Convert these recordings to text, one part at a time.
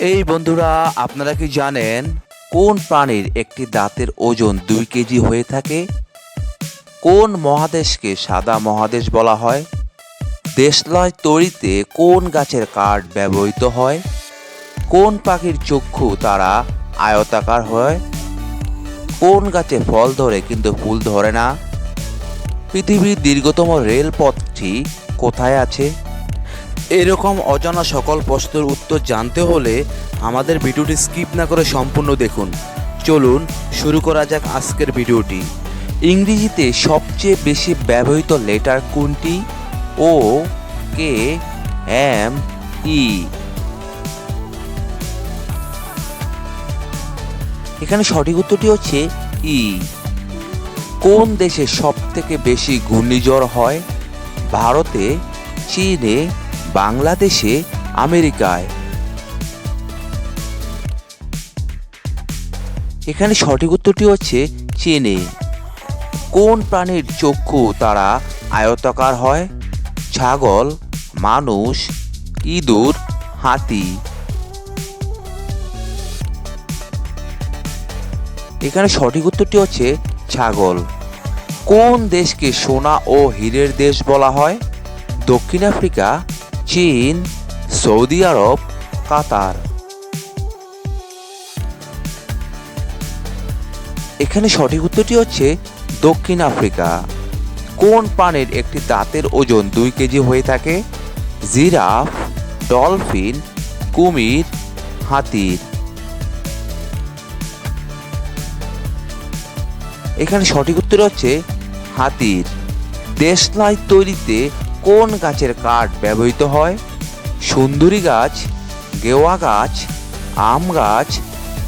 এই বন্ধুরা, আপনারা কি জানেন কোন প্রাণীর একটি দাঁতের ওজন দুই কেজি হয়ে থাকে? কোন মহাদেশকে সাদা মহাদেশ বলা হয়? দেশলয় তৈরিতে কোন গাছের কাঠ ব্যবহৃত হয়? কোন পাখির চক্ষু তারা আয়তাকার হয়? কোন গাছে ফল ধরে কিন্তু ফুল ধরে না? পৃথিবীর দীর্ঘতম রেলপথটি কোথায় আছে? এরকম অজানা সকল প্রশ্নের উত্তর জানতে হলে আমাদের ভিডিওটি স্কিপ না করে সম্পূর্ণ দেখুন। চলুন শুরু করা যাক আজকের ভিডিওটি। ইংরেজিতে সবচেয়ে বেশি ব্যবহৃত লেটার কোনটি? O, K, M, E. এখানে সঠিক উত্তরটি হচ্ছে ই। কোন দেশে সব থেকে বেশি ঘূর্ণিঝড় হয়? ভারতে চীনে, বাংলাদেশে, আমেরিকায়। এখানে সঠিক উত্তরটি হচ্ছে চীনে। কোন প্রাণীর চক্ষু তারা আয়তাকার হয়? ছাগল, মানুষ, ইঁদুর, হাতি। এখানে সঠিক উত্তরটি হচ্ছে ছাগল। কোন দেশকে সোনা ও হীরের দেশ বলা হয়? দক্ষিণ আফ্রিকা, চীন, সৌদি আরব, কাতার। এখানে সঠিক উত্তরটি হচ্ছে দক্ষিণ আফ্রিকা। কোন প্রাণীর একটি দাঁতের ওজন দুই কেজি হয়ে থাকে? জিরাফ, ডলফিন, কুমির, হাতির। এখানে সঠিক উত্তর হচ্ছে হাতির। দেশলাই তৈরিতে কোন গাছের কাঠ ব্যবহৃত হয়? সুন্দরী গাছ, গেওয়া গাছ, আম গাছ,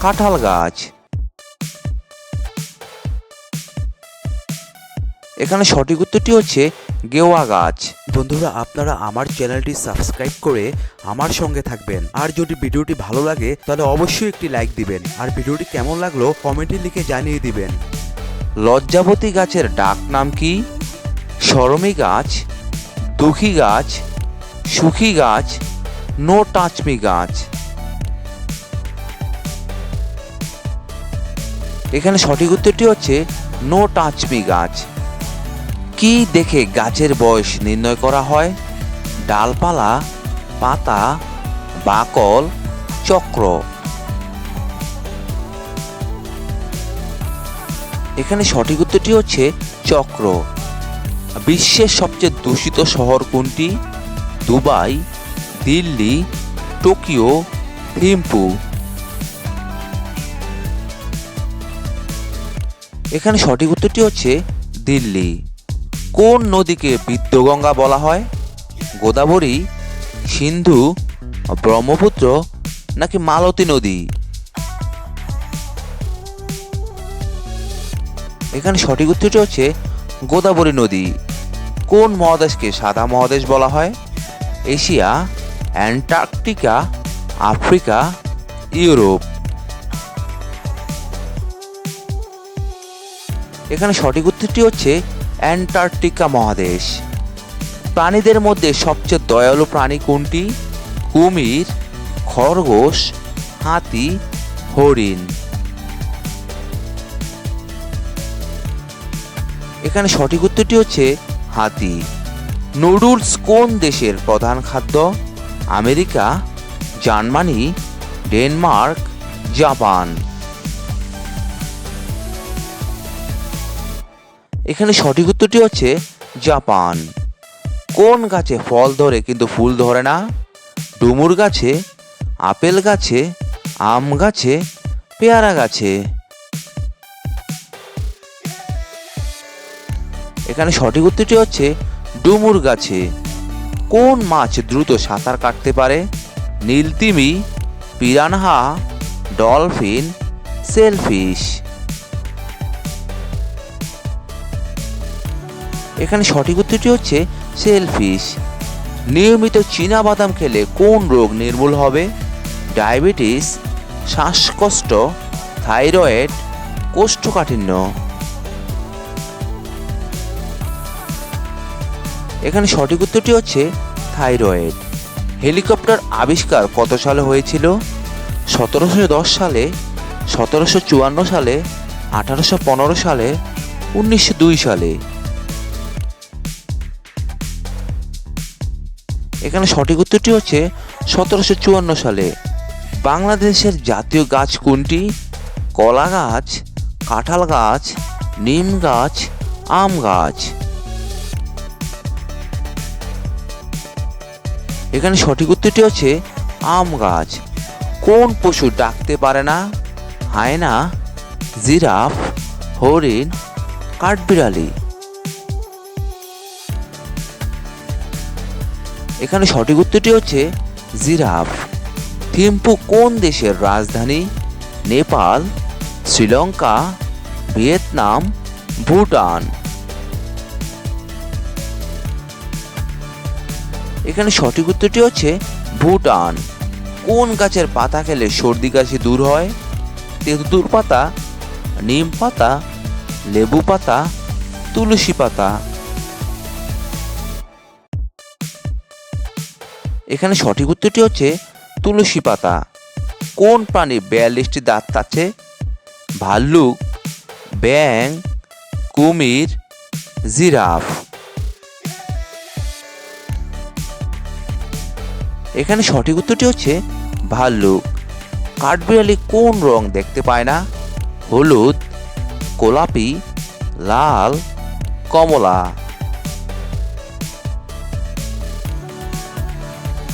কাঁঠাল গাছ। এখানে সঠিক উত্তরটি হচ্ছে গেওয়া গাছ। বন্ধুরা, আপনারা আমার চ্যানেলটি সাবস্ক্রাইব করে আমার সঙ্গে থাকবেন। আর যদি ভিডিওটি ভালো লাগে, তাহলে অবশ্যই একটি লাইক দিবেন। আর ভিডিওটি কেমন লাগল, কমেন্টে লিখে জানিয়ে দিবেন। লজ্জাবতী গাছের ডাক নাম কি? সরমী গাছ দুঃখী গাছ, সুখী গাছ নো টাচমি গাছ। এখানে সঠিক উত্তরটি হচ্ছে নো টাচমি গাছ। কি দেখে গাছের বয়স নির্ণয় করা হয়? ডালপালা, পাতা, বাকল, চক্র। এখানে সঠিক উত্তরটি হচ্ছে, চক্র। বিশ্বের সবচেয়ে দূষিত শহর কোনটি? Dubai, Delhi, Tokyo, Thimphu. এখানে সঠিক উত্তরটি হচ্ছে দিল্লি। কোন নদীকে বিদ্যগঙ্গা বলা হয়? গোদাবরী, সিন্ধু, ব্রহ্মপুত্র নাকি মালতী নদী? এখানে সঠিক উত্তরটি হচ্ছে গোদাবরী নদী। কোন মহাদেশকে সাদা মহাদেশ বলা হয়? Asia, Antarctica, Africa, Europe. এখানে সঠিক উত্তরটি হচ্ছে অ্যান্টার্কটিকা মহাদেশ। প্রাণীদের মধ্যে সবচেয়ে দয়ালু প্রাণী কোনটি? কুমির, খরগোশ, হাতি, হরিণ। এখানে সঠিক উত্তরটি হচ্ছে হাতি। নুডলস কোন দেশের প্রধান খাদ্য? America, Germany, Denmark, Japan. এখানে সঠিক উত্তরটি হচ্ছে জাপান। কোন গাছে ফল ধরে কিন্তু ফুল ধরে না? ডুমুর গাছে, আপেল গাছে, আম গাছে, পেয়ারা গাছে। এখানে সঠিক উত্তরটি হচ্ছে ডুমুর গাছে। কোন মাছ দ্রুত সাঁতার কাটতে পারে? নীলতিমি পিরানহা, ডলফিন, সেলফিশ। এখানে সঠিক উত্তরটি হচ্ছে সেলফিশ। নিয়মিত চীনা বাদাম খেলে কোন রোগ নির্মূল হবে? ডায়াবেটিস, শ্বাসকষ্ট, থাইরয়েড, কোষ্ঠকাঠিন্য। এখানে সঠিক উত্তরটি হচ্ছে থাইরয়েড। হেলিকপ্টার আবিষ্কার কত সালে হয়েছিল? সতেরোশো দশ সালে, সতেরোশো চুয়ান্ন সালে, আঠারোশো পনেরো সালে, উনিশশো দুই সালে। এখানে সঠিক উত্তরটি হচ্ছে সতেরোশো চুয়ান্ন সালে। বাংলাদেশের জাতীয় গাছ কোনটি? কলা গাছ, কাঁঠাল গাছ, নিম গাছ, আম গাছ। এখানে সঠিক উত্তরটি হচ্ছে আম গাছ। কোন পশু ডাকতে পারে না? হায়না, জিরাফ, হরিণ, কাঠবিড়ালি। এখানে সঠিক উত্তরটি হচ্ছে জিরাফ। থিম্পু কোন দেশের রাজধানী? নেপাল, শ্রীলঙ্কা, ভিয়েতনাম, ভুটান। এখানে সঠিক উত্তরটি হচ্ছে ভুটান। কোন গাছের পাতা খেলে সর্দি কাশি দূর হয়? তেঁতুর পাতা, নিম পাতা, লেবু পাতা, তুলসী পাতা। এখানে সঠিক উত্তরটি হচ্ছে তুলসী পাতা। কোন প্রাণী বিয়াল্লিশটি দাঁত আছে ভাল্লুক ব্যাং কুমির, জিরাফ। এখানে সঠিক উত্তরটি হচ্ছে ভাল্লুক। কাঠবিড়ালি কোন রং দেখতে পায় না? হলুদ, গোলাপি, লাল, কমলা।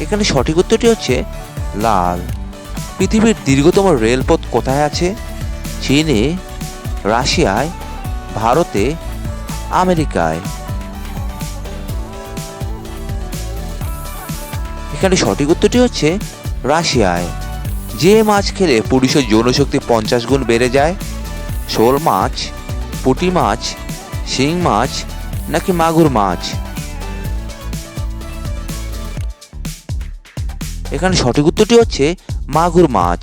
এখানে সঠিক উত্তরটি হচ্ছে লাল। পৃথিবীর দীর্ঘতম রেলপথ কোথায় আছে? চীনে, রাশিয়ায়, ভারতে, আমেরিকায়। এখানে সঠিক উত্তরটি হচ্ছে রাশিয়ায়। যে মাছ খেলে পুরুষের যৌনশক্তি পঞ্চাশ গুণ বেড়ে যায়, শোল মাছ, পুঁটি মাছ, শিং মাছ, নাকি মাগুর মাছ? এখানে সঠিক উত্তরটি হচ্ছে মাগুর মাছ।